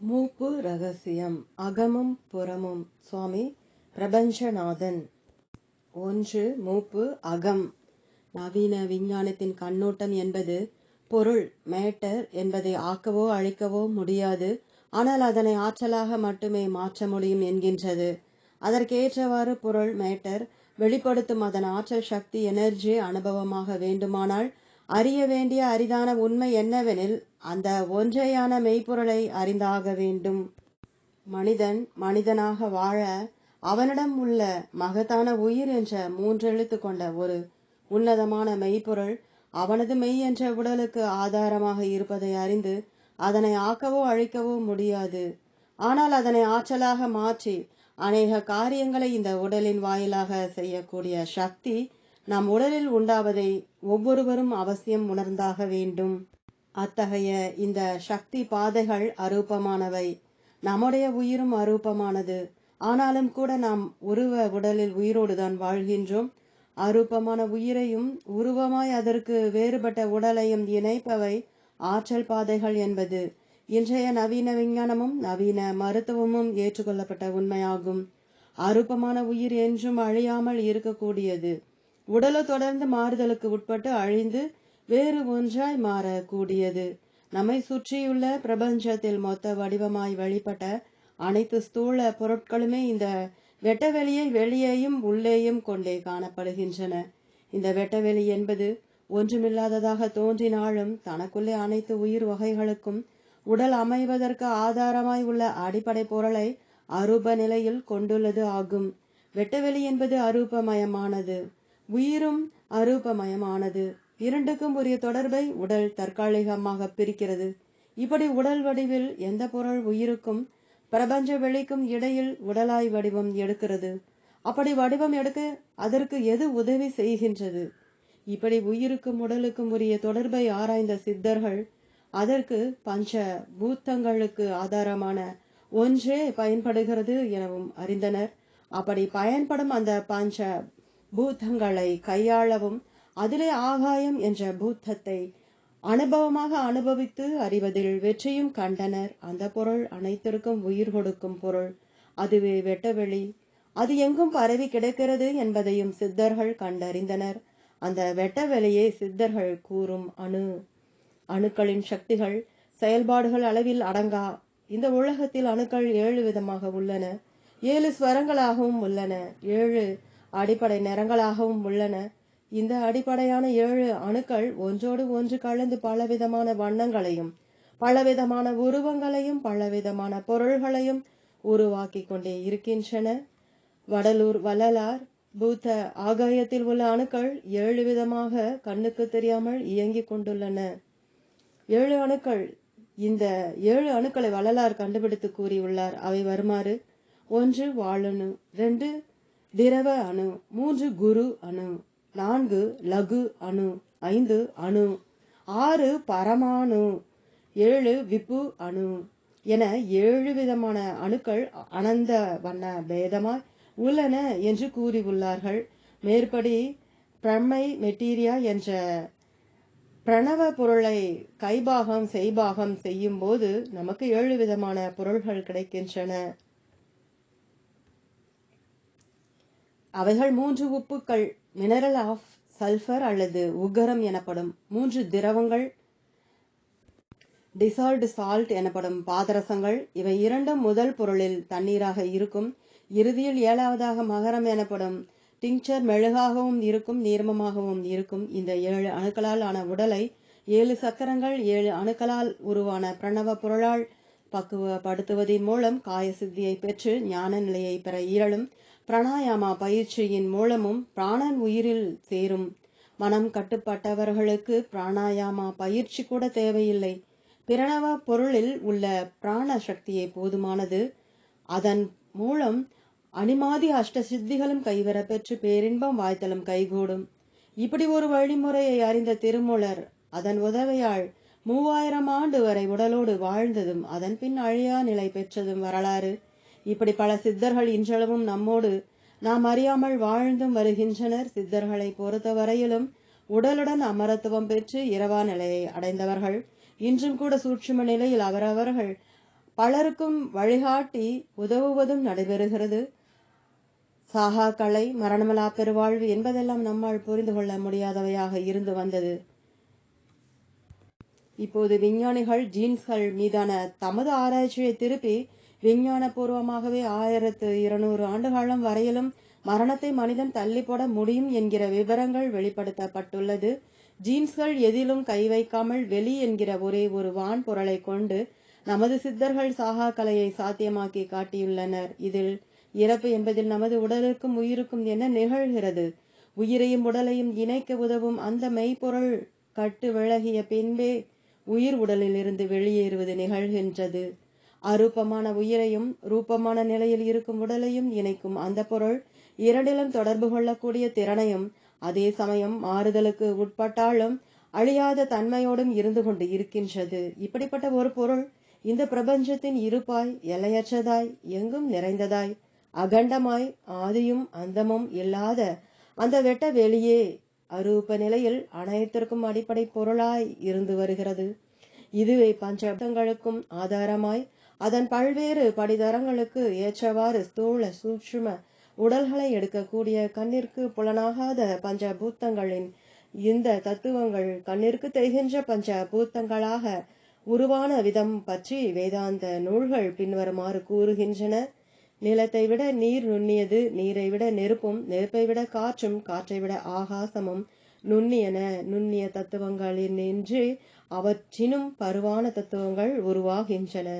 மூப்பு ரகசியம் அகமும் புறமும். சுவாமி பிரபஞ்சநாதன். ஒன்று மூப்பு அகம். நவீன விஞ்ஞானத்தின் கண்ணோட்டம் என்பது பொருள் மேட்டர் என்பதை ஆக்கவோ அழிக்கவோ முடியாது. ஆனால் அதனை ஆற்றலாக மட்டுமே மாற்ற முடியும் என்கின்றது. அதற்கேற்றவாறு பொருள் மேட்டர் வெளிப்படுத்தும் அதன் ஆற்றல் சக்தி எனர்ஜி அனுபவமாக வேண்டுமானால் அறிய வேண்டிய அரிதான உண்மை என்னவெனில் அந்த ஒன்றையான மெய்ப்பொருளை அறிந்தாக வேண்டும். மனிதன் மனிதனாக வாழ அவனிடம் உள்ள மகத்தான உயிர் என்ற மூன்றெழுத்து கொண்ட ஒரு உன்னதமான மெய்ப்பொருள் அவனது மெய் என்ற உடலுக்கு ஆதாரமாக இருப்பதை அறிந்து அதனை ஆக்கவோ அழிக்கவோ முடியாது. ஆனால் அதனை ஆற்றலாக மாற்றி அநேக காரியங்களை இந்த உடலின் வாயிலாக செய்யக்கூடிய சக்தி நம் உடலில் உண்டாவதை ஒவ்வொருவரும் அவசியம் உணர்ந்தாக வேண்டும். அத்தகைய இந்த சக்தி பாதைகள் அரூபமானவை. நம்முடைய உயிரும் அரூபமானது. ஆனாலும் கூட நாம் உருவ உடலில் உயிரோடுதான் வாழ்கின்றோம். அரூபமான உயிரையும் உருவமாய் அதற்கு வேறுபட்ட உடலையும் இணைப்பவை ஆற்றல் பாதைகள் என்பது. இன்றைய நவீன விஞ்ஞானமும் நவீன மருத்துவமும் ஏற்றுக்கொள்ளப்பட்ட உண்மையாகும். அரூபமான உயிர் என்றும் அழியாமல் இருக்கக்கூடியது. உடலோ தொடர்ந்து மாறுதலுக்கு உட்பட்டு அழிந்து வேறு ஒன்றாய் மாறக்கூடியது. நம்மை சுற்றியுள்ள பிரபஞ்சத்தில் மொத்த வடிவமாய் வெளிப்பட்ட அனைத்து ஸ்தூல பொருட்களுமே இந்த வெட்டவெளியை வெளியேயும் உள்ளேயும் கொண்டே காணப்படுகின்றன. இந்த வெட்டவெளி என்பது ஒன்றுமில்லாததாக தோன்றினாலும் தனக்குள்ளே அனைத்து உயிர் வகைகளுக்கும் உடல் அமைவதற்கு ஆதாரமாய் உள்ள அடிப்படை பொருளை அரூப நிலையில் கொண்டுள்ளது ஆகும். வெட்டவெளி என்பது அரூபமயமானது. உயிரும் அரூபமயமானது. இரண்டுக்கும் உரிய தொடர்பை உடல் தற்காலிகமாக பிரிக்கிறது. இப்படி உடல் வடிவில் எந்த பொருள் உயிருக்கும் பிரபஞ்ச வெளிக்கும் இடையில் உடலாய் வடிவம் எடுக்கிறது. அப்படி வடிவம் எடுக்க அதற்கு எது உதவி செய்கின்றது? இப்படி உயிருக்கும் உடலுக்கும் உரிய தொடர்பை ஆராய்ந்த சித்தர்கள் அதற்கு பஞ்ச பூத்தங்களுக்கு ஆதாரமான ஒன்றே பயன்படுகிறது எனவும் அறிந்தனர். அப்படி பயன்படும் அந்த பஞ்ச பூத்தங்களை கையாளவும் அதிலே ஆகாயம் என்ற பூத்தத்தை அனுபவமாக அனுபவித்து அறிவதில் வெற்றியும் கண்டனர். அந்த பொருள் அனைத்திற்கும் உயிர் கொடுக்கும் பொருள். அதுவே வெட்டவெளி. அது எங்கும் பரவி கிடக்கிறது என்பதையும் சித்தர்கள் கண்டறிந்தனர். அந்த வெட்டவெளியே சித்தர்கள் கூறும் அணு. அணுக்களின் சக்திகள் செயல்பாடுகள் அளவில் அடங்கா. இந்த உலகத்தில் அணுக்கள் ஏழு விதமாக உள்ளன. ஏழு ஸ்வரங்களாகவும் உள்ளன. ஏழு அடிப்படை நிறங்களாகவும் உள்ளன. இந்த அடிப்படையான ஏழு அணுக்கள் ஒன்றோடு ஒன்று கலந்து பலவிதமான வண்ணங்களையும் பலவிதமான உருவங்களையும் பலவிதமான பொருள்களையும் உருவாக்கி கொண்டே இருக்கின்றன. வடலூர் வள்ளலார் பூத்த ஆகாயத்தில் உள்ள அணுக்கள் ஏழு விதமாக கண்ணுக்கு தெரியாமல் இயங்கிக் கொண்டுள்ளன. ஏழு அணுக்கள் இந்த ஏழு அணுக்களை வள்ளலார் கண்டுபிடித்து கூறியுள்ளார். அவை வருமாறு ஒன்று வாழணு ரெண்டு திரவ அணு மூன்று குரு அணு நான்கு லகு அணு ஐந்து அணு ஆறு பரமாணு ஏழு விப்பு அணு என ஏழு விதமான அணுக்கள் அனந்த வண்ண பேதமாய் உள்ளன என்று கூறியுள்ளார்கள். மேற்படி பிரம்மை மெட்டீரியா என்ற பிரணவ பொருளை கைபாகம் செய்பாகம் செய்யும் போது நமக்கு ஏழு விதமான பொருள்கள் கிடைக்கின்றன. அவைகள் மூன்று உப்புக்கள் மினரல் ஆஃப் சல்ஃபர் அல்லது உகரம் எனப்படும் மூன்று திரவங்கள் டிசால்டு சால்ட் எனப்படும் பாதரசங்கள். இவை இரண்டும் முதல் பொருளில் தண்ணீராக இருக்கும். இறுதியில் ஏழாவதாக மகரம் எனப்படும் டிங்சர் மெழுகாகவும் இருக்கும் நீர்மமாகவும் இருக்கும். இந்த ஏழு அணுக்களால் ஆன உடலை ஏழு சக்கரங்கள் ஏழு அணுக்களால் உருவான பிரணவ பொருளால் பக்குவப்படுத்துவதன் மூலம் காயசித்தியை பெற்று ஞான நிலையை பெற இயலும் பிராணாயாமா பயிற்சியின் மூலமும் பிராணன் உயிரில் சேரும். மனம் கட்டுப்பட்டவர்களுக்கு பிராணாயாமா பயிற்சி கூட தேவையில்லை. பிரணவ பொருளில் உள்ள பிராண சக்தியே போதுமானது. அதன் மூலம் அனிமாதி அஷ்ட சித்திகளும் கைவர பெற்று பேரின்பம் வாய்த்தலும் கைகூடும். இப்படி ஒரு வழிமுறையை அறிந்த திருமூலர் அதன் உதவியால் மூவாயிரம் ஆண்டு வரை உடலோடு வாழ்ந்ததும் அதன் பின் அழியா நிலை பெற்றதும் வரலாறு. இப்படி பல சித்தர்கள் இன்றளவும் நம்மோடு நாம் அறியாமல் வாழ்ந்தும் வருகின்றனர். சித்தர்களை பொறுத்த வரையிலும் உடலுடன் அமரத்துவம் பெற்று இரவா நிலையை அடைந்தவர்கள். இன்றும் கூட சூட்சும நிலையில் அவரவர்கள் பலருக்கும் வழிகாட்டி உதவுவதும் நடைபெறுகிறது. சாகா கலை மரணமலா பெருவாழ்வு என்பதெல்லாம் நம்மால் புரிந்து கொள்ள முடியாதவையாக இருந்து வந்தது. இப்போது விஞ்ஞானிகள் ஜீன்ஸ்கள் மீதான தமது ஆராய்ச்சியை திருப்பி விஞ்ஞானபூர்வமாகவே ஆயிரத்து இருநூறு ஆண்டுகாலம் வரையிலும் மரணத்தை மனிதன் தள்ளி போட முடியும் என்கிற விவரங்கள் வெளிப்படுத்தப்பட்டுள்ளது. ஜீன்ஸ்கள் எதிலும் கை வைக்காமல் வெளி என்கிற ஒரே ஒரு வான் பொருளை கொண்டு நமது சித்தர்கள் சாகா கலையை சாத்தியமாக்கி காட்டியுள்ளனர். இதில் இறப்பு என்பதில் நமது உடலுக்கும் உயிருக்கும் என்ன நிகழ்கிறது? உயிரையும் உடலையும் இணைக்க உதவும் அந்த மெய்ப்பொருள் கட்டு விலகிய பின்பே உயிர் உடலில் இருந்து வெளியேறுவது நிகழ்கின்றது. அரூபமான உயிரையும் ரூபமான நிலையில் இருக்கும் உடலையும் இணைக்கும் அந்த பொருள் இரண்டிலும் தொடர்பு கொள்ளக்கூடிய திறனையும் அதே சமயம் மாறுதலுக்கு உட்பட்டாலும் அழியாத தன்மையோடும் இருந்து கொண்டு இருக்கின்றது. இப்படிப்பட்ட ஒரு பொருள் இந்த பிரபஞ்சத்தின் இருப்பாய் எல்லையற்றதாய் எங்கும் நிறைந்ததாய் அகண்டமாய் ஆதியும் அந்தமும் இல்லாத அந்த வெட்ட வெளியே அரூப நிலையில் அனைத்திற்கும் அடிப்படை பொருளாய் இருந்து வருகிறது. இதுவே பஞ்சபங்களுக்கும் ஆதாரமாய் அதன் பல்வேறு படிதரங்களுக்கு ஏற்றவாறு ஸ்தூல சூட்சும உடல்களை எடுக்கக்கூடிய கண்ணிற்கு புலனாகாத பஞ்ச பூத்தங்களின் இந்த தத்துவங்கள் கண்ணிற்கு தெரிகின்ற பஞ்ச பூத்தங்களாக உருவான விதம் பற்றி வேதாந்த நூல்கள் பின்வருமாறு கூறுகின்றன. நிலத்தை விட நீர் நுண்ணியது நீரை விட நெருப்பும் நெருப்பை விட காற்றும் காற்றை விட ஆகாசமும் நுண்ணியன. நுண்ணிய தத்துவங்களின் நின்று அவற்றினும் பருவான தத்துவங்கள் உருவாகின்றன.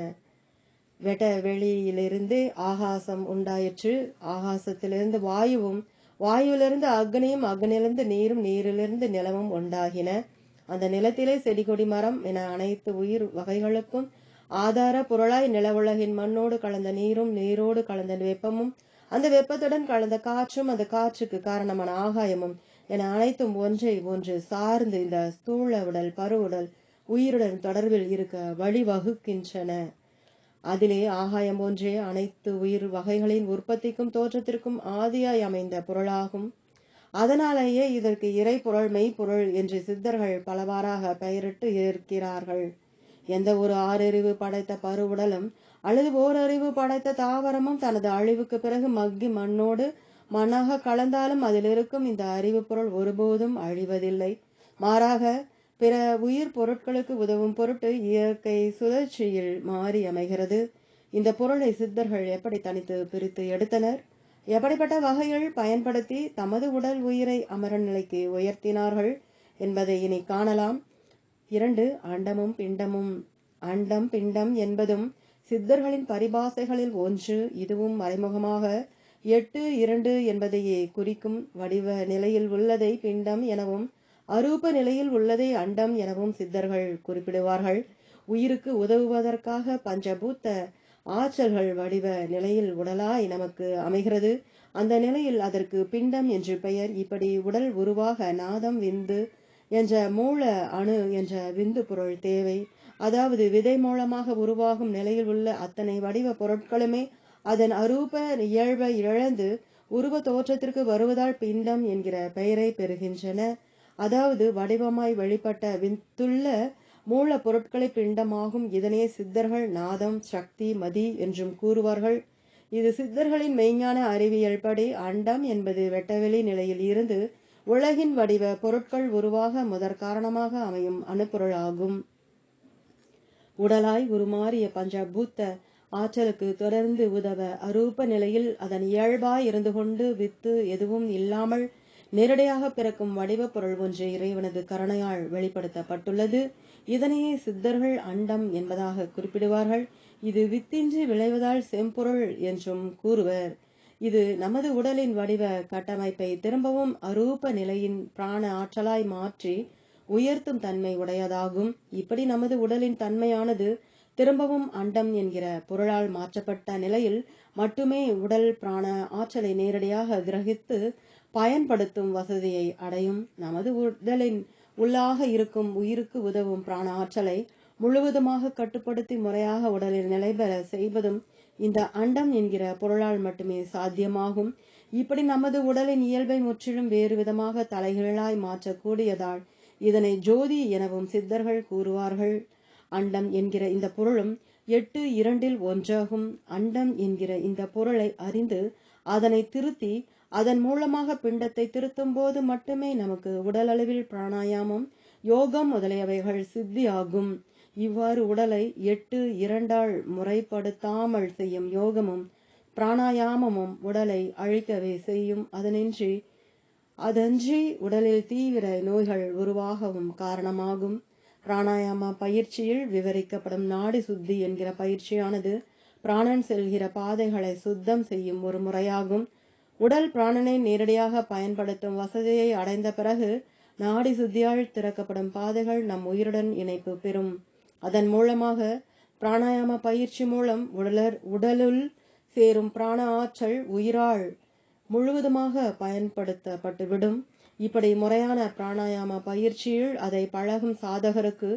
வெட்ட வெளியிலிருந்து ஆகாசம் உண்டாயிற்று. ஆகாசத்திலிருந்து வாயுவும் வாயுவிலிருந்து அக்னியும் அக்னியிலிருந்து நீரும் நீரிலிருந்து நிலமும் உண்டாகின. அந்த நிலத்திலே செடி கொடி மரம் என அனைத்து உயிர் வகைகளுக்கும் ஆதார பொருளாய் நிலவுலகின் மண்ணோடு கலந்த நீரும் நீரோடு கலந்த வெப்பமும் அந்த வெப்பத்துடன் கலந்த காற்றும் அந்த காற்றுக்கு காரணமான ஆகாயமும் என அனைத்தும் ஒன்றை ஒன்று சார்ந்து இந்த ஸ்தூல உடல் பருவுடல் உயிருடன் தொடர்பில் இருக்க வழிவகுக்கின்றன. அதிலே ஆகாயம் போன்றே அனைத்து உயிர் வகைகளின் உற்பத்திக்கும் தோற்றத்திற்கும் ஆதியாய் அமைந்த பொருளாகும். அதனாலேயே இதற்கு இறைப்பொருள் மெய்ப்பொருள் என்று சித்தர்கள் பலவாறாக பெயரிட்டு இருக்கிறார்கள். எந்த ஒரு ஆறறிவு படைத்த பருவுடலும் அல்லது ஓரறிவு படைத்த தாவரமும் தனது அழிவுக்கு பிறகு மக்கி மண்ணோடு மண்ணாக கலந்தாலும் அதில் இருக்கும் இந்த அறிவு பொருள் ஒருபோதும் அழிவதில்லை. மாறாக பிற உயிர் பொருட்களுக்கு உதவும் பொருட்டு இயற்கை சுழற்சியில் மாறி அமைகிறது. இந்த பொருளை சித்தர்கள் எப்படி தனித்து பிரித்து எடுத்தனர்? எப்படிப்பட்ட வகையில் பயன்படுத்தி தமது உடல் உயிரை அமர நிலைக்கு உயர்த்தினார்கள் என்பதை இனி காணலாம். இரண்டு அண்டமும் பிண்டமும். அண்டம் பிண்டம் என்பதும் சித்தர்களின் பரிபாசைகளில் ஒன்று இதுவும் மறைமுகமாக எட்டு இரண்டு என்பதையே குறிக்கும் வடிவ நிலையில் உள்ளதை பிண்டம் எனவும் அரூப நிலையில் உள்ளதை அண்டம் எனவும் சித்தர்கள் குறிப்பிடுவார்கள். உயிருக்கு உதவுவதற்காக பஞ்சபூத்த ஆற்றல்கள் வடிவ நிலையில் உடலாய் நமக்கு அமைகிறது. அந்த நிலையில் அதற்கு பிண்டம் என்று பெயர். இப்படி உடல் உருவாக நாதம் விந்து என்ற மூல அணு என்ற விந்து பொருள் தேவை. அதாவது விதை மூலமாக உருவாகும் நிலையில் உள்ள அத்தனை வடிவ பொருட்களுமே அதன் அரூப இயல்பை இழந்து உருவ தோற்றத்திற்கு வருவதால் பிண்டம் என்கிற பெயரை பெறுகின்றன. அதாவது வடிவமாய் வெளிப்பட்ட வித்துள்ள மூல பொருட்களை பிண்டமாகும் இதனே சித்தர்கள் நாதம் சக்தி மதி என்றும் கூறுவார்கள். இது சித்தர்களின் மெய்ஞான அறிவியல் படி அண்டம் என்பது வெட்டவெளி நிலையில் இருந்து உலகின் வடிவ பொருட்கள் உருவாக முதற் காரணமாக அமையும் அணுப்பொருள் ஆகும். உடலாய் உருமாறிய பஞ்சபூத்த ஆற்றலுக்கு தொடர்ந்து உதவ அரூப நிலையில் அதன் இயல்பாய் இருந்து கொண்டு வித்து எதுவும் இல்லாமல் நேரடியாக பிறக்கும் வடிவ பொருள் ஒன்று இறைவனது கருணையால் வெளிப்படுத்தப்பட்டுள்ளது. இதனையே சித்தர்கள் அண்டம் என்பதாக குறிப்பிடுவார்கள். இது வித்தின்றி விளைவதால் செம்பொருள் என்றும் கூறுவர். இது நமது உடலின் வடிவ கட்டமைப்பை திரும்பவும் அரூப நிலையின் பிராண ஆற்றலாய் மாற்றி உயர்த்தும் தன்மை உடையதாகும். இப்படி நமது உடலின் தன்மையானது திரும்பவும் அண்டம் என்கிற பொருளால் மாற்றப்பட்ட நிலையில் மட்டுமே உடல் பிராண ஆற்றலை நேரடியாக கிரகித்து பயன்படுத்தும் வசதியை அடையும். நமது உடலின் உள்ளாக இருக்கும் உயிருக்கு உதவும் பிராண ஆற்றலை முழுவதுமாக கட்டுப்படுத்தி முறையாக உடலில் நிலைபெற செய்வதும் இந்த அண்டம் என்கிற பொருளால் மட்டுமே சாத்தியமாகும். இப்படி நமது உடலின் இயல்பை முற்றிலும் வேறு விதமாக தலைகீழாய் மாற்றக்கூடியதால் இதனை ஜோதி எனவும் சித்தர்கள் கூறுவார்கள். அண்டம் என்கிற இந்த பொருளும் எட்டு இரண்டில் ஒன்றாகும். அண்டம் என்கிற இந்த பொருளை அறிந்து அதனை திருத்தி அதன் மூலமாக பிண்டத்தை திருத்தும் போது மட்டுமே நமக்கு உடல் அளவில் பிராணாயாமம் யோகம் முதலியவைகள் சித்தியாகும். இவ்வாறு உடலை எட்டு இரண்டால் முறைப்படுத்தாமல் செய்யும் யோகமும் பிராணாயாமமும் உடலை அழிக்கவே செய்யும். அதனின்றி அதன்றி உடலில் தீவிர நோய்கள் உருவாகவும் காரணமாகும். பிராணாயாம பயிற்சியில் விவரிக்கப்படும் நாடி சுத்தி என்கிற பயிற்சியானது பிராணன் செல்கிற பாதைகளை சுத்தம் செய்யும் ஒரு முறையாகும். உடல் பிராணனை நேரடியாக பயன்படுத்தும் வசதியை அடைந்த பிறகு நாடி சுத்தியால் திறக்கப்படும் பாதைகள் நம் உயிருடன் இணைப்பு பெறும். அதன் மூலமாக பிராணாயாம பயிற்சி மூலம் உடலர் உடலுள் சேரும் பிராண ஆற்றல் உயிரால் முழுவதுமாக பயன்படுத்தப்பட்டுவிடும். இப்படி முறையான பிராணாயாம பயிற்சியில் அதை பழகும் சாதகருக்கு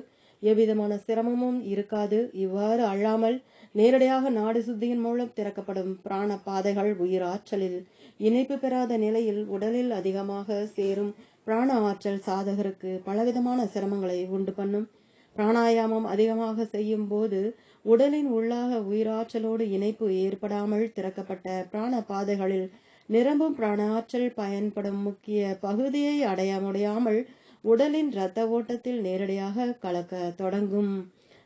எவ்விதமான சிரமமும் இருக்காது. இவ்வாறு அல்லாமல் நேரடியாக நாடு சுத்தியின் மூலம் திறக்கப்படும் பிராண பாதைகள் உயிர் ஆற்றலில் இணைப்பு பெறாத நிலையில் உடலில் அதிகமாக சேரும் பிராண ஆற்றல் சாதகருக்கு பலவிதமான சிரமங்களை உண்டு பண்ணும். பிராணாயாமம் அதிகமாக செய்யும் போது உடலின் உள்ளாக உயிராற்றலோடு இணைப்பு ஏற்படாமல் திறக்கப்பட்ட பிராண பாதைகளில் நிரம்பும் பிராண ஆற்றல் பயன்படும் முக்கிய பகுதியை அடைய முடியாமல் உடலின் இரத்த ஓட்டத்தில் நேரடியாக கலக்க தொடங்கும்.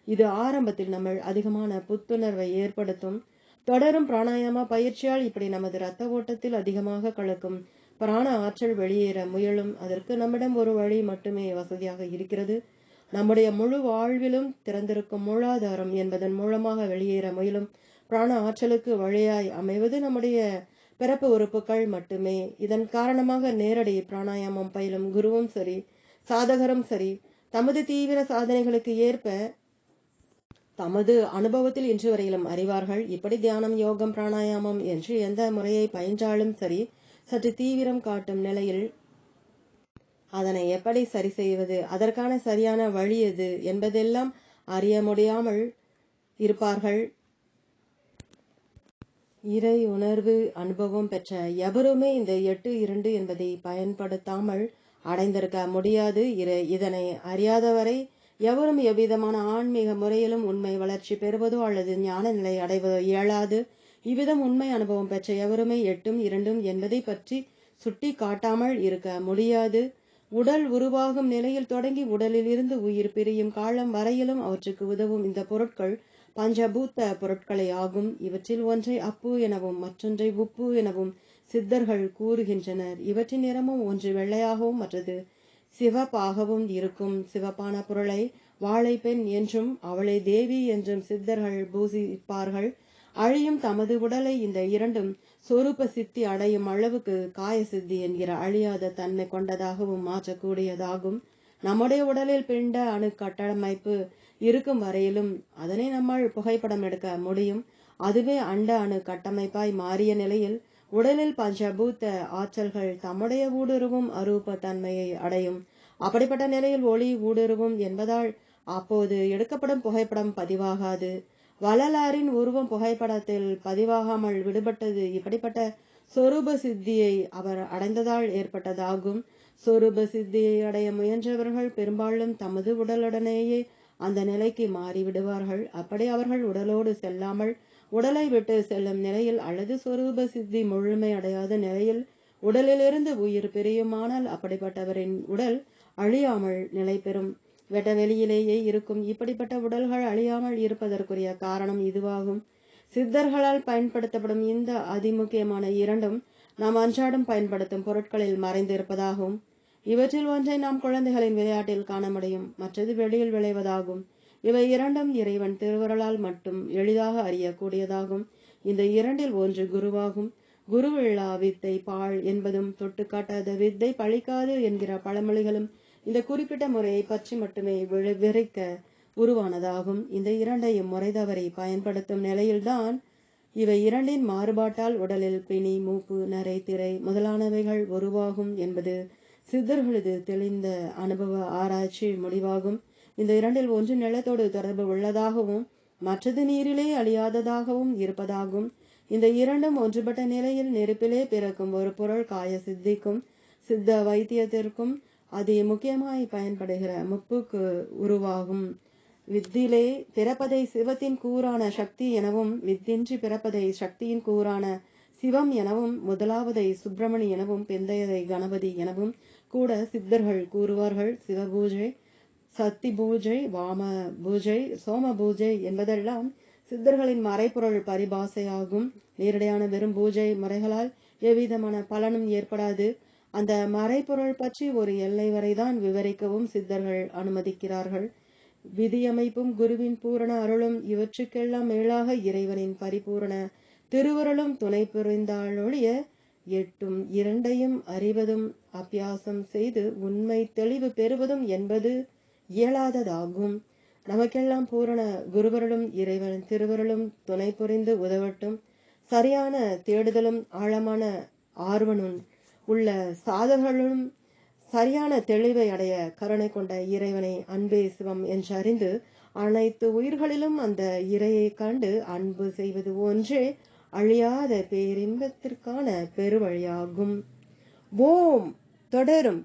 இது ஆரம்பத்தில் நம்ம அதிகமான புத்துணர்வை ஏற்படுத்தும். தொடரும் பிராணாயாம பயிற்சியால் இப்படி நமது இரத்த ஓட்டத்தில் அதிகமாக கலக்கும் பிராண ஆற்றல் வெளியேற முயலும். அதற்கு நம்மிடம் ஒரு வழி மட்டுமே வசதியாக இருக்கிறது. நம்முடைய முழு வாழ்விலும் திறந்திருக்கும் மூலாதாரம் என்பதன் மூலமாக வெளியேற முயலும். பிராண ஆற்றலுக்கு வழியாய் அமைவது நம்முடைய பிறப்பு உறுப்புகள் மட்டுமே. இதன் காரணமாக நேரடி பிராணாயாமம் பயிலும் குருவும் சரி சாதகரும் சரி தமது தீவிர சாதனைகளுக்கு ஏற்ப தமது அனுபவத்தில் இன்று வரையிலும் அறிவார்கள். இப்படி தியானம் யோகம் பிராணாயாமம் என்று எந்த முறையை பயின்றாலும் சரி சற்று தீவிரம் காட்டும் நிலையில் அதனை எப்படி சரி செய்வது அதற்கான சரியான வழி எது என்பதெல்லாம் அறிய முடியாமல் இருப்பார்கள். இறை உணர்வு அனுபவம் பெற்ற எவருமே இந்த எட்டு இரண்டு என்பதை பயன்படுத்தாமல் அடைந்திருக்க முடியாது. இரு இதனை அறியாதவரை எவரும் எவ்விதமான ஆன்மீக முறையிலும் உண்மை வளர்ச்சி பெறுவதோ அல்லது ஞான நிலை அடைவதோ இயலாது. இவ்விதம் உண்மை அனுபவம் பெற்ற எவருமே எட்டும் இரண்டும் என்பதை பற்றி சுட்டி காட்டாமல் இருக்க முடியாது. உடல் உருவாகும் நிலையில் தொடங்கி உடலில் இருந்து உயிர் பிரியும் காலம் வரையிலும் அவற்றுக்கு உதவும் இந்த பொருட்கள் பஞ்சபூத்த பொருட்களே ஆகும். இவற்றில் ஒன்றை அப்பு எனவும் மற்றொன்றை உப்பு எனவும் சித்தர்கள் கூறுகின்றனர். இவற்றின் நிறமும் ஒன்று வெள்ளையாகவும் மற்றது சிவப்பாகவும் இருக்கும். சிவப்பான பொருளை வாழைப்பெண் என்றும் அவளை தேவி என்றும் சித்தர்கள் பூசிப்பார்கள். அழியும் தமது உடலை இந்த இரண்டும் சொரூப சித்தி அடையும் அளவுக்கு காய சித்தி என்கிற அழியாத தன்மை கொண்டதாகவும் மாற்றக்கூடியதாகும். நம்முடைய உடலில் பிண்ட அணு கட்டமைப்பு இருக்கும் வரையிலும் அதனை நம்மால் புகைப்படம் எடுக்க முடியும். அதுவே அண்ட அணு கட்டமைப்பாய் மாறிய நிலையில் உடலில் பஞ்சபூத்த ஆற்றல்கள் தம்முடைய ஊடுருவும் அரூப தன்மையை அடையும். அப்படிப்பட்ட நிலையில் ஒளி ஊடுருவும் என்பதால் அப்போது எடுக்கப்படும் புகைப்படம் பதிவாகாது. வள்ளலாரின் உருவம் புகைப்படத்தில் பதிவாகாமல் விடுபட்டது இப்படிப்பட்ட சொரூப சித்தியை அவர் அடைந்ததால் ஏற்பட்டதாகும். சொரூப சித்தியை அடைய முயன்றவர்கள் பெரும்பாலும் தமது உடலுடனேயே அந்த நிலைக்கு மாறிவிடுவார்கள். அப்படி அவர்கள் உடலோடு செல்லாமல் உடலை விட்டு செல்லும் நிலையில் அல்லது சொரூப சித்தி முழுமை அடையாத நிலையில் உடலிலிருந்து உயிர் பிரியுமானால் அப்படிப்பட்டவரின் உடல் அழியாமல் நிலை பெறும். வெட்ட வெளியிலேயே இருக்கும் இப்படிப்பட்ட உடல்கள் அழியாமல் இருப்பதற்குரிய காரணம் இதுவாகும். சித்தர்களால் பயன்படுத்தப்படும் இந்த அதிமுக்கியமான இரண்டும் நாம் அன்றாடம் பயன்படுத்தும் பொருட்களில் மறைந்திருப்பதாகும் இவற்றில் ஒன்றை நாம் குழந்தைகளின் விளையாட்டில் காண முடியும் மற்றது வெளியில் விளைவதாகும். இவை இரண்டும் இறைவன் திருவருளால் மட்டும் எளிதாக அறியக்கூடியதாகும். இந்த இரண்டில் ஒன்று குருவாகும். குருவில்லா வித்தை பாழ் என்பதும் தொட்டுக்காட்டாத வித்தை பழிக்காது என்கிற பழமொழிகளும் இந்த குறிப்பிட்ட முறையை பற்றி மட்டுமே விவரிக்க உருவானதாகும். இந்த இரண்டையும் முறை தவறி பயன்படுத்தும் நிலையில்தான் இவை இரண்டின் மாறுபாட்டால் உடலில் பிணி மூப்பு நரை திரை முதலானவைகள் உருவாகும் என்பது சித்தர்களது தெளிந்த அனுபவ ஆராய்ச்சி முடிவாகும். இந்த இரண்டில் ஒன்று நிலத்தோடு தொடர்பு உள்ளதாகவும் மற்றது நீரிலே அழியாததாகவும் இருப்பதாகும். இந்த இரண்டும் ஒன்றுபட்ட நிலையில் நெருப்பிலே பிறக்கும் ஒரு பொருள் காய சித்திக்கும் சித்த வைத்தியத்திற்கும் அது முக்கியமாய் பயன்படுகிற முப்புக்கு உருவாகும். வித்திலே பிறப்பதை சிவத்தின் கூறான சக்தி எனவும் வித்தின்றி பிறப்பதை சக்தியின் கூறான சிவம் எனவும் முதலாவதை சுப்பிரமணி எனவும் பிந்தையதை கணபதி எனவும் கூட சித்தர்கள் கூறுவார்கள். சிவபூஜை சக்தி பூஜை வாம பூஜை சோம பூஜை என்பதெல்லாம் சித்தர்களின் மறைப்பொருள் பரிபாசையாகும். நேரடியான வெறும் பூஜை முறைகளால் எவ்விதமான பலனும் ஏற்படாது. அந்த மறைப்பொருள் பற்றி ஒரு எல்லை வரைதான் விவரிக்கவும் சித்தர்கள் அனுமதிக்கிறார்கள். விதியமைப்பும் குருவின் பூரண அருளும் இவற்றுக்கெல்லாம் மேலாக இறைவனின் பரிபூரண திருவருளும் துணை புரிந்தாலொழிய எட்டும் இரண்டையும் அறிவதும் அபியாசம் செய்து உண்மை தெளிவு பெறுவதும் என்பது இயலாததாகும். நமக்கெல்லாம் பூரண குருவருளும் இறைவன் திருவருளும் துணை புரிந்து உதவட்டும். சரியான தேடுதலும் ஆழமான ஆர்வனும் உள்ள சாதகர்களும் சரியான தெளிவை அடைய கருணை கொண்ட இறைவனை அன்பே சிவம் என்றறிந்து அனைத்து உயிர்களிலும் அந்த இறையை கண்டு அன்பு செய்வது ஒன்றே அழியாத பேரின்பத்திற்கான பெருவழியாகும். ஓம்! தொடரும்.